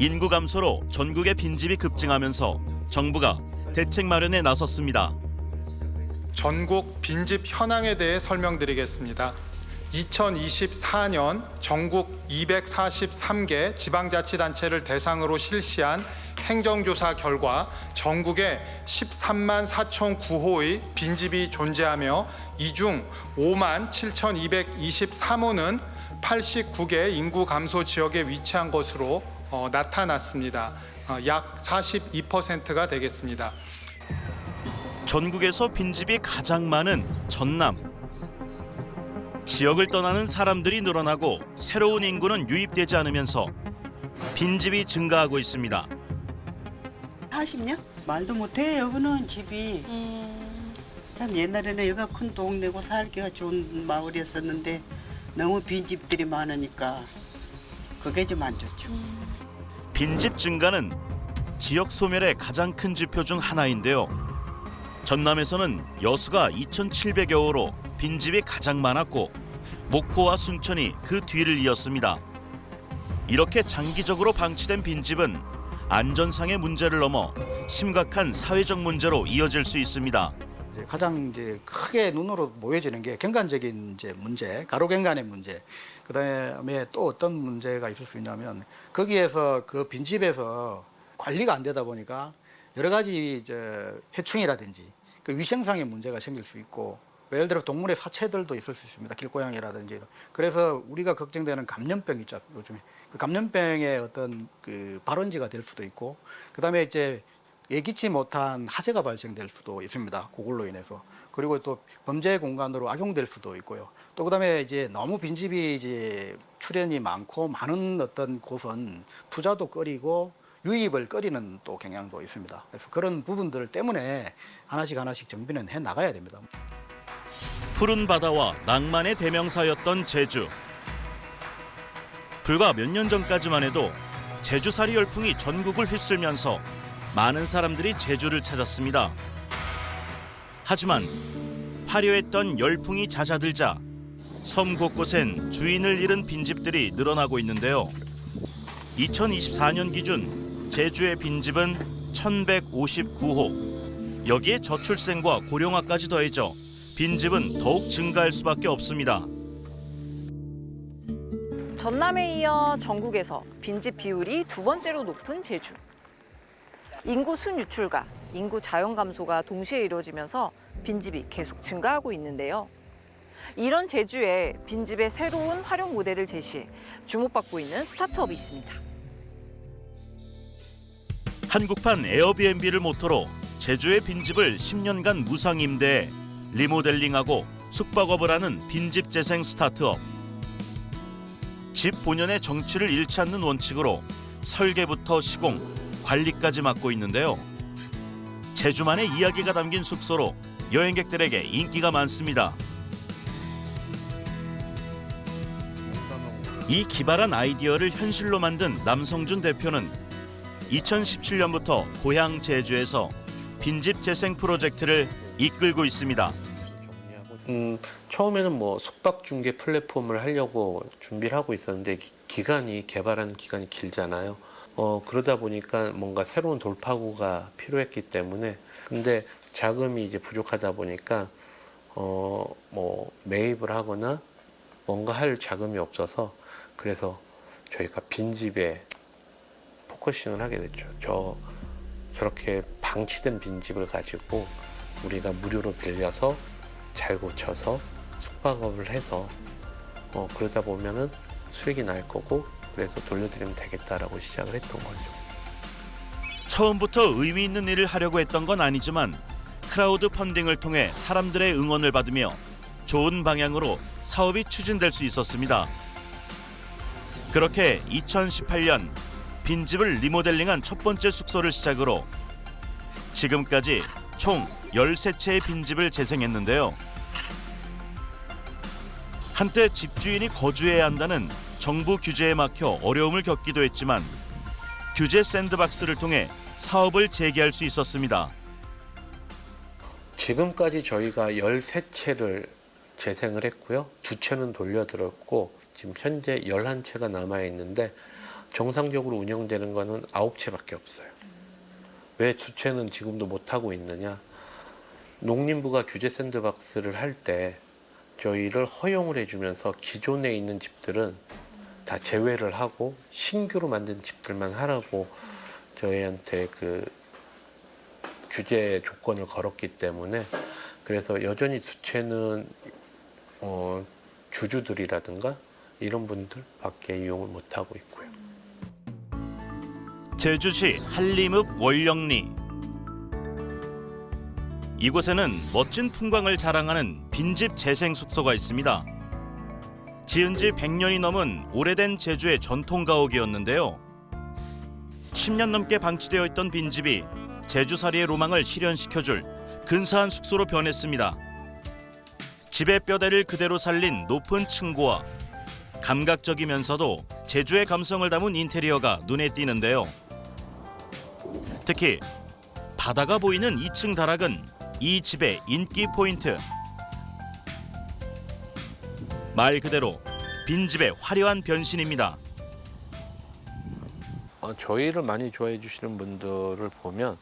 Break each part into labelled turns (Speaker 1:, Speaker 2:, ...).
Speaker 1: 인구 감소로 전국의 빈집이 급증하면서 정부가 대책 마련에 나섰습니다.
Speaker 2: 전국 빈집 현황에 대해 설명드리겠습니다. 2024년 전국 243개 지방자치단체를 대상으로 실시한 행정조사 결과 전국에 13만 4천 9호의 빈집이 존재하며 이 중 5만 7,223호는 89개 인구 감소 지역에 위치한 것으로 어, 나타났습니다. 어, 약 42%가 되겠습니다.
Speaker 1: 전국에서 빈집이 가장 많은 전남. 지역을 떠나는 사람들이 늘어나고 새로운 인구는 유입되지 않으면서 빈집이 증가하고 있습니다.
Speaker 3: 40년? 말도 못해 여기는 집이 참 옛날에는 여기가 큰 동네고 살기가 좋은 마을이었었는데 너무 빈집들이 많으니까 그게 좀 안 좋죠.
Speaker 1: 빈집 증가는 지역 소멸의 가장 큰 지표 중 하나인데요. 전남에서는 여수가 2,700여 호로 빈집이 가장 많았고 목포와 순천이 그 뒤를 이었습니다. 이렇게 장기적으로 방치된 빈집은 안전상의 문제를 넘어 심각한 사회적 문제로 이어질 수 있습니다.
Speaker 4: 이제 가장 이제 크게 눈으로 보여지는 게 경관적인 이제 문제, 가로경관의 문제. 그다음에 또 어떤 문제가 있을 수 있냐면 거기에서 그 빈집에서 관리가 안 되다 보니까 여러 가지 이제 해충이라든지 그 위생상의 문제가 생길 수 있고 예를 들어 동물의 사체들도 있을 수 있습니다. 길고양이라든지. 그래서 우리가 걱정되는 감염병 있죠. 요즘에 그 감염병의 어떤 그 발원지가 될 수도 있고 그다음에 이제 예기치 못한 화재가 발생될 수도 있습니다. 그걸로 인해서. 그리고 또 범죄 공간으로 악용될 수도 있고요. 또 그다음에 이제 너무 빈집이 이제 출현이 많고 많은 어떤 곳은 투자도 꺼리고 유입을 꺼리는 또 경향도 있습니다. 그래서 그런 부분들 때문에 하나씩 하나씩 정비는 해 나가야 됩니다.
Speaker 1: 푸른 바다와 낭만의 대명사였던 제주. 불과 몇 년 전까지만 해도 제주살이 열풍이 전국을 휩쓸면서 많은 사람들이 제주를 찾았습니다. 하지만 화려했던 열풍이 잦아들자 섬 곳곳엔 주인을 잃은 빈집들이 늘어나고 있는데요. 2024년 기준 제주의 빈집은 1159호. 여기에 저출생과 고령화까지 더해져 빈집은 더욱 증가할 수밖에 없습니다.
Speaker 5: 전남에 이어 전국에서 빈집 비율이 두 번째로 높은 제주. 인구 순유출과 인구 자연 감소가 동시에 이루어지면서 빈집이 계속 증가하고 있는데요. 이런 제주에 빈집의 새로운 활용 모델을 제시해 주목받고 있는 스타트업이 있습니다.
Speaker 1: 한국판 에어비앤비를 모토로 제주의 빈집을 10년간 무상 임대해 리모델링하고 숙박업을 하는 빈집 재생 스타트업. 집 본연의 정취를 잃지 않는 원칙으로 설계부터 시공, 관리까지 맡고 있는데요. 제주만의 이야기가 담긴 숙소로 여행객들에게 인기가 많습니다. 이 기발한 아이디어를 현실로 만든 남성준 대표는 2017년부터 고향 제주에서 빈집 재생 프로젝트를 이끌고 있습니다.
Speaker 6: 음, 처음에는 뭐 숙박 중개 플랫폼을 하려고 준비를 하고 있었는데 기, 기간이 개발하는 기간이 길잖아요. 어, 그러다 보니까 뭔가 새로운 돌파구가 필요했기 때문에 근데 자금이 이제 부족하다 보니까 어, 뭐 매입을 하거나 뭔가 할 자금이 없어서 그래서 저희가 빈집에 포커싱을 하게 됐죠. 저 저렇게 방치된 빈집을 가지고 우리가 무료로 빌려서 잘 고쳐서 숙박업을 해서 어, 그러다 보면은 수익이 날 거고 그래서 돌려드리면 되겠다라고 시작을 했던 거죠.
Speaker 1: 처음부터 의미 있는 일을 하려고 했던 건 아니지만 크라우드 펀딩을 통해 사람들의 응원을 받으며 좋은 방향으로 사업이 추진될 수 있었습니다. 그렇게 2018년 빈집을 리모델링한 첫 번째 숙소를 시작으로 지금까지 총 13채의 빈집을 재생했는데요. 한때 집주인이 거주해야 한다는 정부 규제에 막혀 어려움을 겪기도 했지만 규제 샌드박스를 통해 사업을 재개할 수 있었습니다.
Speaker 6: 지금까지 저희가 13채를 재생을 했고요. 두 채는 돌려드렸고 지금 현재 11채가 남아 있는데 정상적으로 운영되는 거는 아홉 채밖에 없어요. 왜 주채는 지금도 못 하고 있느냐? 농림부가 규제 샌드박스를 할 때 저희를 허용을 해주면서 기존에 있는 집들은 다 제외를 하고 신규로 만든 집들만 하라고 저희한테 그 규제 조건을 걸었기 때문에 그래서 여전히 주체는 어, 주주들이라든가 이런 분들 밖에 이용을 못 하고 있고요.
Speaker 1: 제주시 한림읍 월령리 이곳에는 멋진 풍광을 자랑하는 빈집 재생 숙소가 있습니다. 지은 지 100년이 넘은 오래된 제주의 전통 가옥이었는데요. 10년 넘게 방치되어 있던 빈집이 제주살이의 로망을 실현시켜줄 근사한 숙소로 변했습니다. 집의 뼈대를 그대로 살린 높은 층고와 감각적이면서도 제주의 감성을 담은 인테리어가 눈에 띄는데요. 특히 바다가 보이는 2층 다락은 이 집의 인기 포인트. 말 그대로 빈집의 화려한 변신입니다.
Speaker 6: 어, 저희를 많이 좋아해 주시는 분들을 보면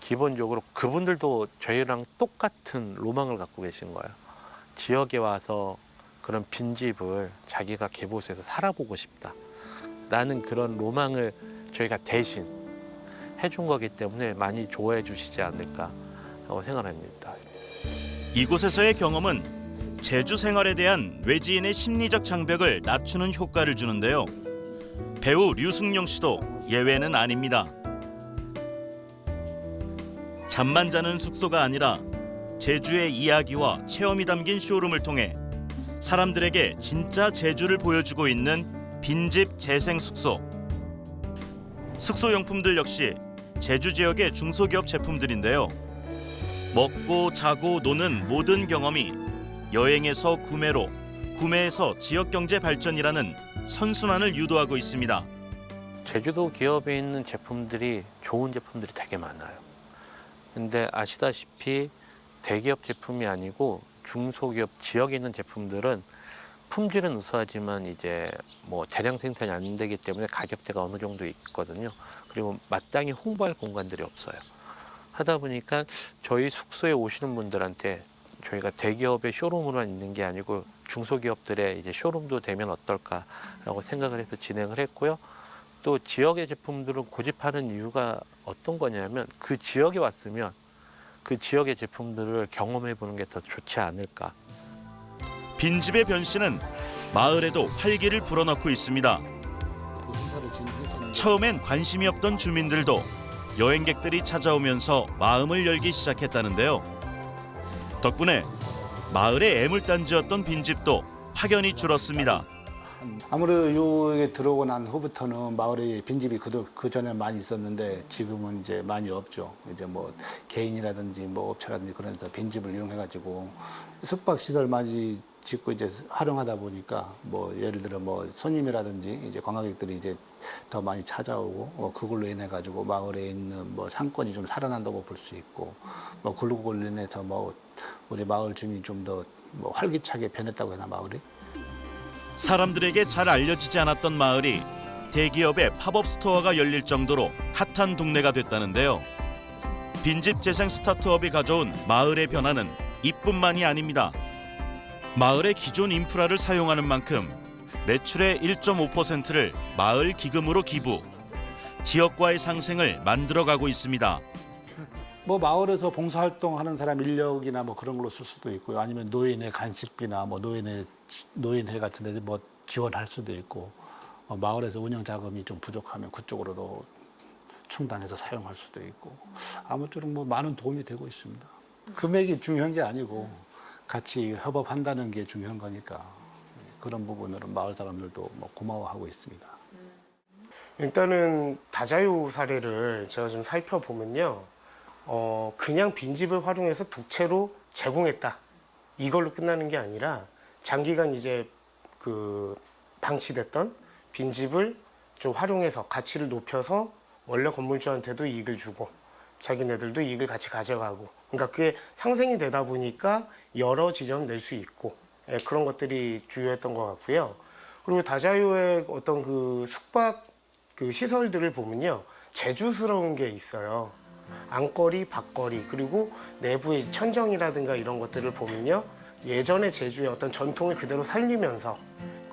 Speaker 6: 기본적으로 그분들도 저희랑 똑같은 로망을 갖고 계신 거예요. 지역에 와서 그런 빈집을 자기가 개보수해서 살아보고 싶다라는 그런 로망을 저희가 대신 해준 거기 때문에 많이 좋아해 주시지 않을까라고 생각합니다.
Speaker 1: 이곳에서의 경험은 제주 생활에 대한 외지인의 심리적 장벽을 낮추는 효과를 주는데요. 배우 류승룡 씨도 예외는 아닙니다. 잠만 자는 숙소가 아니라 제주의 이야기와 체험이 담긴 쇼룸을 통해 사람들에게 진짜 제주를 보여주고 있는 빈집 재생 숙소. 숙소 용품들 역시 제주 지역의 중소기업 제품들인데요. 먹고 자고 노는 모든 경험이 여행에서 구매로, 구매에서 지역 경제 발전이라는 선순환을 유도하고 있습니다.
Speaker 6: 제주도 기업에 있는 제품들이 좋은 제품들이 되게 많아요. 근데 아시다시피 대기업 제품이 아니고 중소기업 지역에 있는 제품들은 품질은 우수하지만 이제 뭐 대량 생산이 안 되기 때문에 가격대가 어느 정도 있거든요. 그리고 마땅히 홍보할 공간들이 없어요. 하다 보니까 저희 숙소에 오시는 분들한테 저희가 대기업의 쇼룸으로만 있는 게 아니고 중소기업들의 이제 쇼룸도 되면 어떨까라고 생각을 해서 진행을 했고요. 또 지역의 제품들을 고집하는 이유가 어떤 거냐면 그 지역에 왔으면 그 지역의 제품들을 경험해 보는 게 더 좋지 않을까.
Speaker 1: 빈집의 변신은 마을에도 활기를 불어넣고 있습니다. 처음엔 관심이 없던 주민들도 여행객들이 찾아오면서 마음을 열기 시작했다는데요. 덕분에 마을의 애물단지였던 빈집도 확연히 줄었습니다.
Speaker 7: 아무래도 여기에 들어오고 난 후부터는 마을에 빈집이 그 전에 많이 있었는데 지금은 이제 많이 없죠. 이제 뭐 개인이라든지 뭐 업체라든지 그런 데서 빈집을 이용해가지고 숙박 시설 많이 짓고 이제 활용하다 보니까 뭐 예를 들어 뭐 손님이라든지 이제 관광객들이 이제 더 많이 찾아오고 뭐 그걸로 인해 가지고 마을에 있는 뭐 상권이 좀 살아난다고 볼 수 있고 뭐 그걸로 인해서 뭐 우리 마을 주민이 좀 더 뭐 활기차게 변했다고 해나 마을이.
Speaker 1: 사람들에게 잘 알려지지 않았던 마을이 대기업의 팝업 스토어가 열릴 정도로 핫한 동네가 됐다는데요. 빈집 재생 스타트업이 가져온 마을의 변화는 이뿐만이 아닙니다. 마을의 기존 인프라를 사용하는 만큼 매출의 1.5%를 마을 기금으로 기부, 지역과의 상생을 만들어가고 있습니다.
Speaker 7: 뭐 마을에서 봉사활동하는 사람 인력이나 뭐 그런 걸로 쓸 수도 있고요. 아니면 노인의 간식비나 뭐 노인의 지- 노인회 같은 데 뭐 지원할 수도 있고 어, 마을에서 운영 자금이 좀 부족하면 그쪽으로도 충당해서 사용할 수도 있고 아무쪼록 뭐 많은 도움이 되고 있습니다. 금액이 중요한 게 아니고 같이 협업한다는 게 중요한 거니까 그런 부분으로 마을 사람들도 뭐 고마워하고 있습니다.
Speaker 8: 일단은 다자유 사례를 제가 좀 살펴보면요. 어, 그냥 빈집을 활용해서 독채로 제공했다. 이걸로 끝나는 게 아니라 장기간 이제 그 방치됐던 빈집을 좀 활용해서 가치를 높여서 원래 건물주한테도 이익을 주고 자기네들도 이익을 같이 가져가고 그러니까 그게 상생이 되다 보니까 여러 지점 낼 수 있고 예, 그런 것들이 주요했던 것 같고요. 그리고 다자유의 어떤 그 숙박 그 시설들을 보면요 제주스러운 게 있어요. 안거리, 밖거리 그리고 내부의 천정이라든가 이런 것들을 보면요 예전의 제주의 어떤 전통을 그대로 살리면서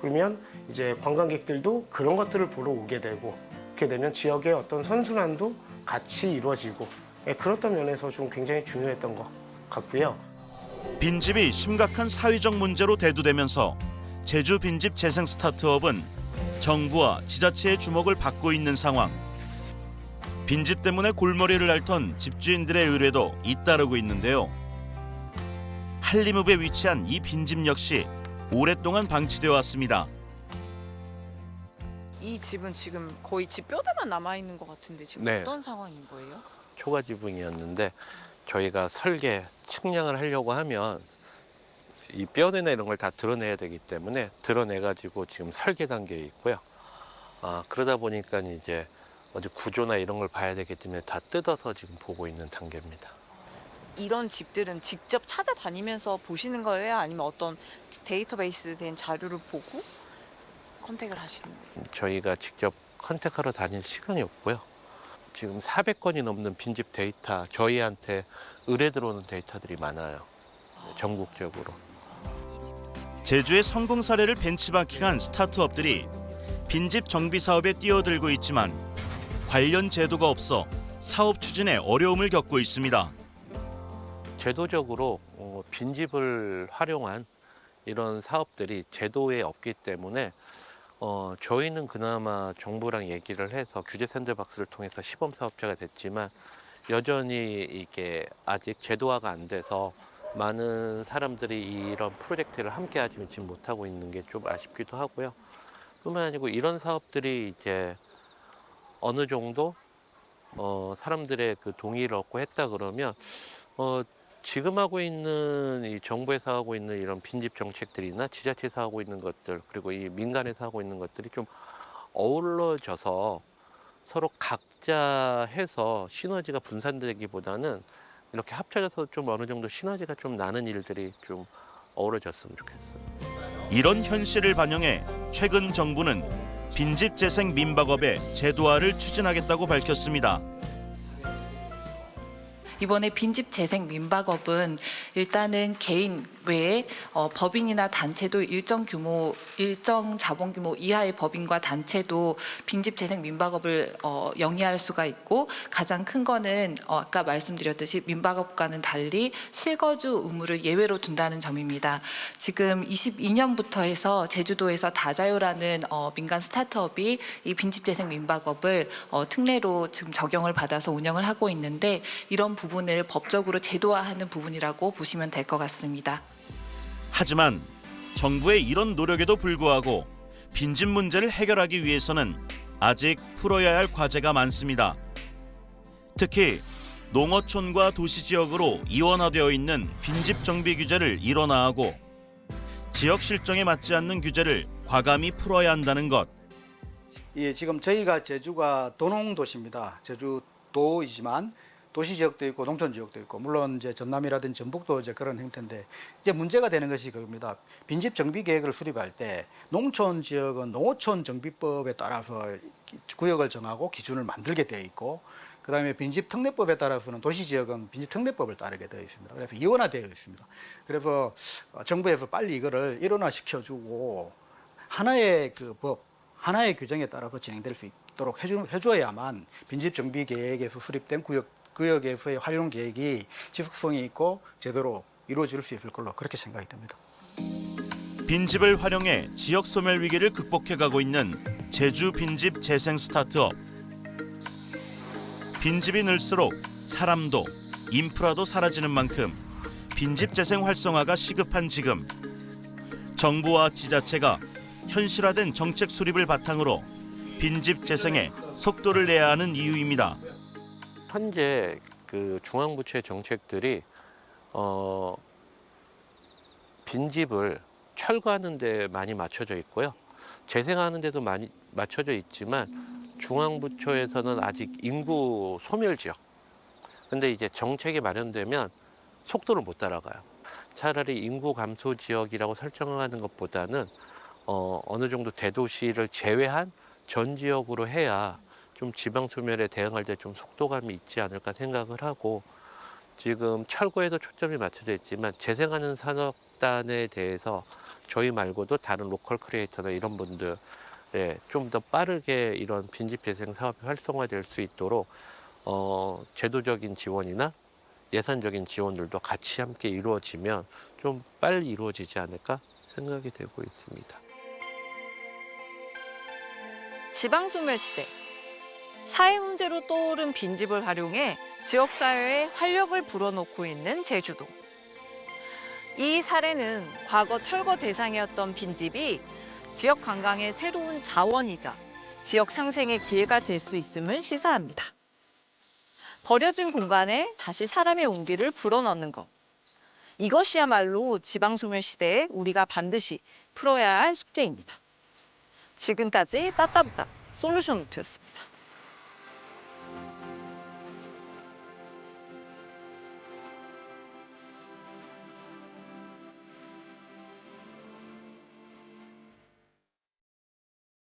Speaker 8: 그러면 이제 관광객들도 그런 것들을 보러 오게 되고 그렇게 되면 지역의 어떤 선순환도 같이 이루어지고 예, 그렇던 면에서 좀 굉장히 중요했던 것 같고요.
Speaker 1: 빈집이 심각한 사회적 문제로 대두되면서 제주 빈집 재생 스타트업은 정부와 지자체의 주목을 받고 있는 상황. 빈집 때문에 골머리를 앓던 집주인들의 의뢰도 잇따르고 있는데요. 한림읍에 위치한 이 빈집 역시 오랫동안 방치되어 왔습니다.
Speaker 5: 이 집은 지금 거의 집 뼈대만 남아 있는 것 같은데 지금
Speaker 6: 네.
Speaker 5: 어떤 상황인 거예요?
Speaker 6: 초가 지붕이었는데 저희가 설계 측량을 하려고 하면 이 뼈대나 이런 걸 다 드러내야 되기 때문에 드러내 가지고 지금 설계 단계에 있고요. 아, 그러다 보니까 이제 어디 구조나 이런 걸 봐야 되기 때문에 다 뜯어서 지금 보고 있는 단계입니다.
Speaker 5: 이런 집들은 직접 찾아다니면서 보시는 거예요? 아니면 어떤 데이터베이스 된 자료를 보고 컨택을 하시는 거예요?
Speaker 6: 저희가 직접 컨택하러 다닐 시간이 없고요. 지금 400건이 넘는 빈집 데이터 저희한테 의뢰 들어오는 데이터들이 많아요. 전국적으로.
Speaker 1: 제주의 성공 사례를 벤치마킹한 스타트업들이 빈집 정비 사업에 뛰어들고 있지만 관련 제도가 없어 사업 추진에 어려움을 겪고 있습니다.
Speaker 6: 제도적으로 어, 빈집을 활용한 이런 사업들이 제도에 없기 때문에 어, 저희는 그나마 정부랑 얘기를 해서 규제 샌드박스를 통해서 시범 사업자가 됐지만 여전히 이게 아직 제도화가 안 돼서 많은 사람들이 이런 프로젝트를 함께 하지 못하고 있는 게 좀 아쉽기도 하고요. 뿐만 아니고 이런 사업들이 이제 어느 정도 어, 사람들의 그 동의를 얻고 했다 그러면 어, 지금 하고 있는 이 정부에서 하고 있는 이런 빈집 정책들이나 지자체에서 하고 있는 것들 그리고 이 민간에서 하고 있는 것들이 좀 어우러져서 서로 각자 해서 시너지가 분산되기보다는 이렇게 합쳐져서 좀 어느 정도 시너지가 좀 나는 일들이 좀 어우러졌으면 좋겠어요.
Speaker 1: 이런 현실을 반영해 최근 정부는 빈집 재생 민박업의 제도화를 추진하겠다고 밝혔습니다.
Speaker 9: 이번에 빈집 재생 민박업은 일단은 개인 외에 어, 법인이나 단체도 일정 규모, 일정 자본 규모 이하의 법인과 단체도 빈집 재생 민박업을 어, 영위할 수가 있고 가장 큰 거는 어, 아까 말씀드렸듯이 민박업과는 달리 실거주 의무를 예외로 둔다는 점입니다. 지금 22년부터 해서 제주도에서 다자요라는 어, 민간 스타트업이 이 빈집 재생 민박업을 어, 특례로 지금 적용을 받아서 운영을 하고 있는데 이런 부분을 법적으로 제도화하는 부분이라고 보시면 될 것 같습니다.
Speaker 1: 하지만 정부의 이런 노력에도 불구하고 빈집 문제를 해결하기 위해서는 아직 풀어야 할 과제가 많습니다. 특히 농어촌과 도시 지역으로 이원화되어 있는 빈집 정비 규제를 일원화하고 지역 실정에 맞지 않는 규제를 과감히 풀어야 한다는 것.
Speaker 4: 예, 지금 저희가 제주가 도농 도시입니다. 제주도이지만 도시 지역도 있고 농촌 지역도 있고 물론 이제 전남이라든지 전북도 이제 그런 형태인데 이제 문제가 되는 것이 그겁니다. 빈집 정비 계획을 수립할 때 농촌 지역은 농어촌 정비법에 따라서 구역을 정하고 기준을 만들게 되어 있고 그다음에 빈집 특례법에 따라서는 도시 지역은 빈집 특례법을 따르게 되어 있습니다. 그래서 이원화되어 있습니다. 그래서 어, 정부에서 빨리 이거를 일원화 시켜주고 하나의 그 법, 하나의 규정에 따라서 진행될 수 있도록 해주, 해줘야만 빈집 정비 계획에서 수립된 구역 구역에서의 활용 계획이 지속성이 있고 제대로 이루어질 수 있을 걸로 그렇게 생각이 됩니다.
Speaker 1: 빈집을 활용해 지역 소멸 위기를 극복해 가고 있는 제주 빈집 재생 스타트업. 빈집이 늘수록 사람도 인프라도 사라지는 만큼 빈집 재생 활성화가 시급한 지금 정부와 지자체가 현실화된 정책 수립을 바탕으로 빈집 재생에 속도를 내야 하는 이유입니다.
Speaker 6: 현재 그 중앙부처의 정책들이 어, 빈집을 철거하는 데 많이 맞춰져 있고요. 재생하는 데도 많이 맞춰져 있지만 중앙부처에서는 아직 인구 소멸 지역. 근데 이제 정책이 마련되면 속도를 못 따라가요. 차라리 인구 감소 지역이라고 설정하는 것보다는 어, 어느 정도 대도시를 제외한 전 지역으로 해야 좀 지방 소멸에 대응할 때 좀 속도감이 있지 않을까 생각을 하고 지금 철거에도 초점이 맞춰져 있지만 재생하는 산업단에 대해서 저희 말고도 다른 로컬 크리에이터나 이런 분들 예, 좀 더 빠르게 이런 빈집 재생 사업이 활성화될 수 있도록 어, 제도적인 지원이나 예산적인 지원들도 같이 함께 이루어지면 좀 빨리 이루어지지 않을까 생각이 되고 있습니다.
Speaker 5: 지방소멸 시대. 사회 문제로 떠오른 빈집을 활용해 지역 사회에 활력을 불어넣고 있는 제주도. 이 사례는 과거 철거 대상이었던 빈집이 지역 관광의 새로운 자원이자 지역 상생의 기회가 될 수 있음을 시사합니다. 버려진 공간에 다시 사람의 온기를 불어넣는 것. 이것이야말로 지방소멸 시대에 우리가 반드시 풀어야 할 숙제입니다. 지금까지 따따부따 솔루션 노트였습니다.